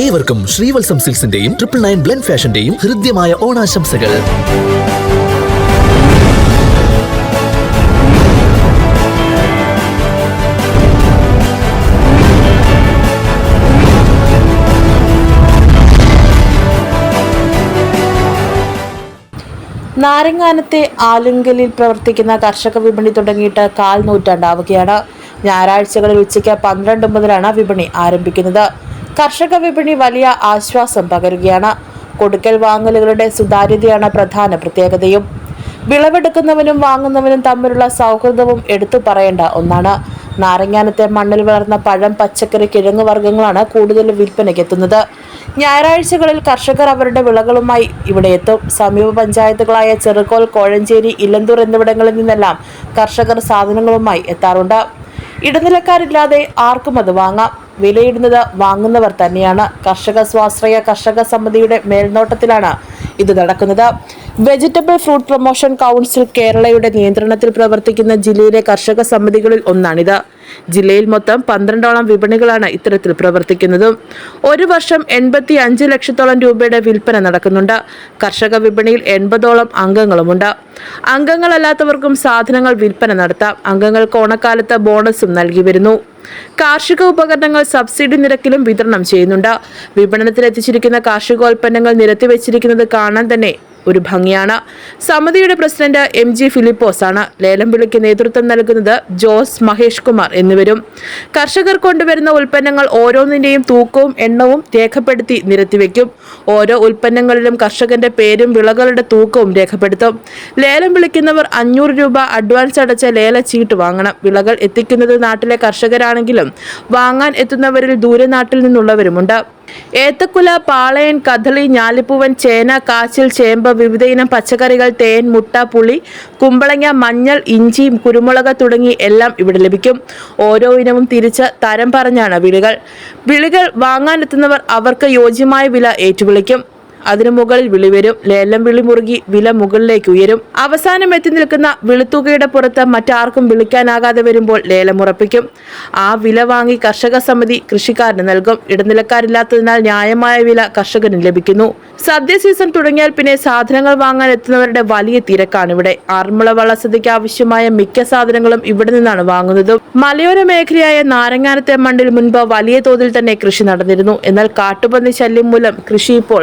ഏവർക്കും ശ്രീവത്സം സിൽസിന്റെയും triple nine blend ഫാഷന്റെയും ഹൃദ്യമായ ഓണാശംസകൾ. നാരങ്ങാനത്തെ ആലുങ്കലിൽ പ്രവർത്തിക്കുന്ന കർഷക വിപണി തുടങ്ങിയിട്ട് കാൽ നൂറ്റാണ്ടാവുകയാണ് ഞായറാഴ്ചകളിൽ ഉച്ചയ്ക്ക് പന്ത്രണ്ട് മുതലാണ് വിപണി ആരംഭിക്കുന്നത്. കർഷക വിപണി വലിയ ആശ്വാസം പകരുകയാണ്. കൊടുക്കൽ വാങ്ങലുകളുടെ സുതാര്യതയാണ് പ്രധാന പ്രത്യേകതയും. വിളവെടുക്കുന്നവനും വാങ്ങുന്നവനും തമ്മിലുള്ള സൗഹൃദവും എടുത്തു പറയേണ്ട ഒന്നാണ്. നാരങ്ങാനത്തെ മണ്ണിൽ വളർന്ന പഴം പച്ചക്കറി കിഴങ്ങ് വർഗങ്ങളാണ് കൂടുതൽ വിൽപ്പനയ്ക്ക് എത്തുന്നത് ഞായറാഴ്ചകളിൽ കർഷകർ അവരുടെ വിളകളുമായി ഇവിടെ എത്തും. സമീപ പഞ്ചായത്തുകളായ ചെറുകോൽ കോഴഞ്ചേരി ഇലന്തൂർ എന്നിവിടങ്ങളിൽ നിന്നെല്ലാം കർഷകർ സാധനങ്ങളുമായി എത്താറുണ്ട്. ഇടനിലക്കാരില്ലാതെ ആർക്കും അത് വാങ്ങാം. വിലയിടുന്നത് വാങ്ങുന്നവർ തന്നെയാണ്. കർഷക സ്വാശ്രയ കർഷക സമിതിയുടെ മേൽനോട്ടത്തിലാണ് ഇത് നടക്കുന്നത്. വെജിറ്റബിൾ ഫ്രൂട്ട് പ്രൊമോഷൻ കൗൺസിൽ കേരളയുടെ നിയന്ത്രണത്തിൽ പ്രവർത്തിക്കുന്ന ജില്ലയിലെ കർഷക സമിതികളിൽ ഒന്നാണിത്. ജില്ലയിൽ മൊത്തം പന്ത്രണ്ടോളം വിപണികളാണ് ഇത്തരത്തിൽ പ്രവർത്തിക്കുന്നതും. ഒരു വർഷം എൺപത്തി അഞ്ച് ലക്ഷത്തോളം രൂപയുടെ വിൽപ്പന നടക്കുന്നുണ്ട്. കർഷക വിപണിയിൽ എൺപതോളം അംഗങ്ങളുമുണ്ട്. അംഗങ്ങളല്ലാത്തവർക്കും സാധനങ്ങൾ വിൽപ്പന നടത്താം. അംഗങ്ങൾക്ക് ഓണക്കാലത്ത് ബോണസും നൽകി വരുന്നു. കാർഷിക ഉപകരണങ്ങൾ സബ്സിഡി നിരക്കിലും വിതരണം ചെയ്യുന്നുണ്ട്. വിപണനത്തിൽ എത്തിച്ചിരിക്കുന്ന കാർഷികോൽപ്പന്നങ്ങൾ നിരത്തി വെച്ചിരിക്കുന്നത് കാണാൻ തന്നെ ഒരു ഭംഗിയാണ്. സമിതിയുടെ പ്രസിഡന്റ് എം ജി ഫിലിപ്പോസ് ആണ് ലേലം വിളിക്ക് നേതൃത്വം നൽകുന്നത് ജോസ് മഹേഷ് കുമാർ എന്നിവരും. കർഷകർ കൊണ്ടുവരുന്ന ഉൽപ്പന്നങ്ങൾ ഓരോന്നിന്റെയും തൂക്കവും എണ്ണവും രേഖപ്പെടുത്തി നിരത്തിവെക്കും. ഓരോ ഉൽപ്പന്നങ്ങളിലും കർഷകന്റെ പേരും വിളകളുടെ തൂക്കവും രേഖപ്പെടുത്തും. ലേലം വിളിക്കുന്നവർ അഞ്ഞൂറ് രൂപ അഡ്വാൻസ് അടച്ച ലേല ചീട്ട് വാങ്ങണം. വിളകൾ എത്തിക്കുന്നത് നാട്ടിലെ കർഷകരാണെങ്കിലും വാങ്ങാൻ എത്തുന്നവരിൽ ദൂരനാട്ടിൽ നിന്നുള്ളവരുമുണ്ട്. ഏത്തക്കുല പാളയൻ കദളി ഞാലിപ്പൂവൻ ചേന കാച്ചിൽ ചേമ്പ് വിവിധയിനം പച്ചക്കറികൾ തേൻ മുട്ട പുളി കുമ്പളങ്ങ മഞ്ഞൾ ഇഞ്ചി കുരുമുളക് തുടങ്ങി എല്ലാം ഇവിടെ ലഭിക്കും. ഓരോ ഇനവും തിരിച്ച് തരം പറഞ്ഞാണ് വിളികൾ. വിളികൾ വാങ്ങാനെത്തുന്നവർ അവർക്ക് യോജ്യമായ വില ഏറ്റുവിളിക്കും. അതിനു മുകളിൽ വിളി വരും. ലേലം വിളി മുറുകി വില മുകളിലേക്ക് ഉയരും. അവസാനം എത്തി നിൽക്കുന്ന വിളിത്തുകയുടെ പുറത്ത് മറ്റാർക്കും വിളിക്കാനാകാതെ വരുമ്പോൾ ലേലം ഉറപ്പിക്കും. ആ വില വാങ്ങി കർഷക സമിതി കൃഷിക്കാരന് നൽകും. ഇടനിലക്കാരില്ലാത്തതിനാൽ ന്യായമായ വില കർഷകന് ലഭിക്കുന്നു. സദ്യ സീസൺ തുടങ്ങിയാൽ പിന്നെ സാധനങ്ങൾ വാങ്ങാൻ എത്തുന്നവരുടെ വലിയ തിരക്കാണ് ഇവിടെ ആറന്മുള വള്ളസദ്യക്ക് ആവശ്യമായ മിക്ക സാധനങ്ങളും ഇവിടെ നിന്നാണ് വാങ്ങുന്നത്. മലയോര മേഖലയായ നാരങ്ങാനത്തെ മണ്ണിൽ മുൻപ് വലിയ തോതിൽ തന്നെ കൃഷി നടന്നിരുന്നു. എന്നാൽ കാട്ടുപന്നി ശല്യം മൂലം കൃഷി ഇപ്പോൾ